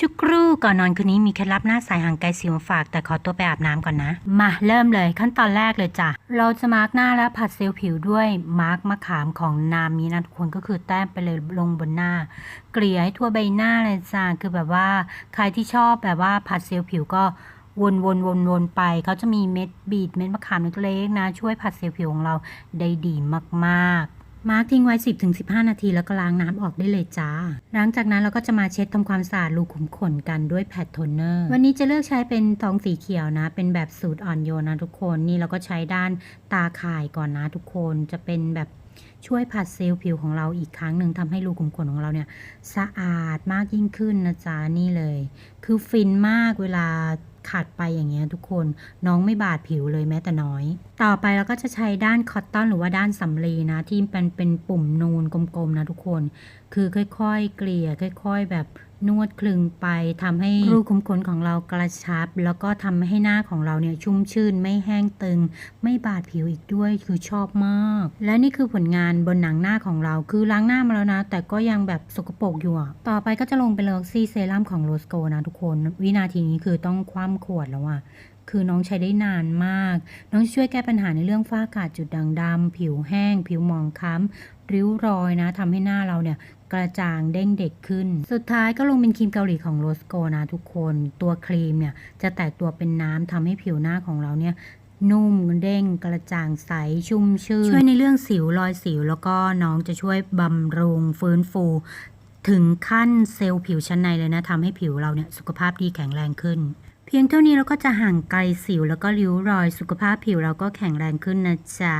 จุกรูก่อนนอนคืนนี้มีเคล็ดลับหน้าใสห่างไกลสิวฝาก แต่ขอตัวไปอาบน้ำก่อนนะ มาเริ่มเลยขั้นตอนแรกเลยจ้ะ เราจะมาร์กหน้าและผัดเซลล์ผิวด้วยมาร์กมะขามของนามีนะทุกคนก็คือแต้มไปเลยลงบนหน้า เกลี่ยให้ทั่วใบหน้าเลยจ้ะคือแบบว่า ใครที่ชอบแบบว่าผัดเซลล์ผิวก็วนวนวนวนไปเขาจะมีเม็ดบีดเม็ดมะขามเล็กๆนะ ช่วยผัดเซลล์ผิวของเราได้ดีมากๆ มาร์กทิ้งไว้ 10-15 นาทีแล้วก็ล้างน้ำออกได้เลยจ้า หลังจากนั้นเราก็จะมาเช็ดทำความสะอาดรูขุมขนกันด้วยแพดโทนเนอร์ วันนี้จะเลือกใช้เป็นทองสีเขียวนะ เป็นแบบสูตรอ่อนโยนนะทุกคน นี่เราก็ใช้ด้านตาข่ายก่อนนะทุกคน จะเป็นแบบช่วยผัดเซลล์ผิวของเราอีกครั้งหนึ่งทำให้รูขุมขนของเราเนี่ย สะอาดมากยิ่งขึ้นนะจ๊ะนี่เลย คือฟินมากเวลา ขาดไปอย่างเงี้ยทุกคนน้องไม่บาดผิวเลยแม้แต่น้อย ต่อไปเราก็จะใช้ด้านคอตตอนหรือว่าด้านสำลีนะที่เป็นเป็นปุ่มนูนกลมๆนะทุกคน คือค่อยๆ เกลี่ยค่อย ๆ แบบ นวดคลึงไปทำให้รูขุมขนของเรากระชับ แล้วก็ทำให้หน้าของเราเนี่ยชุ่มชื่นไม่แห้งตึง ไม่บาดผิวอีกด้วยคือชอบมาก และนี่คือผลงานบนหนังหน้าของเราคือล้างหน้ามาแล้วนะ แต่ก็ยังแบบสกปรกอยู่ต่อไปก็จะลงเป็นเลอกซี่เซรั่มของโรสโกนะทุกคน วินาทีนี้คือต้องคว่ำขวดแล้วอะ คือน้องใช้ได้นานมาก น้องช่วยแก้ปัญหาในเรื่องฝ้ากระจุดด่างดำผิวแห้ง ผิวหมองคล้ำริ้วรอยนะทำให้หน้าเราเนี่ยกระจ่างเด้งเด็กขึ้น สุดท้ายก็ลงเป็นครีมเกาหลีของโรสโกนะทุกคน ตัวครีมเนี่ยจะแตกตัวเป็นน้ำทำให้ผิวหน้าของเราเนี่ยนุ่มเด้งกระจ่างใสชุ่มชื่น ช่วยในเรื่องสิวรอยสิว แล้วก็น้องจะช่วยบำรุงฟื้นฟู ถึงขั้นเซลล์ผิวชั้นในเลยนะทำให้ผิวเราเนี่ยสุขภาพดีแข็งแรงขึ้น เพียงเท่านี้เราก็จะห่างไกลสิวแล้วก็ริ้วรอยสุขภาพผิวเราก็แข็งแรงขึ้นนะจ๊ะ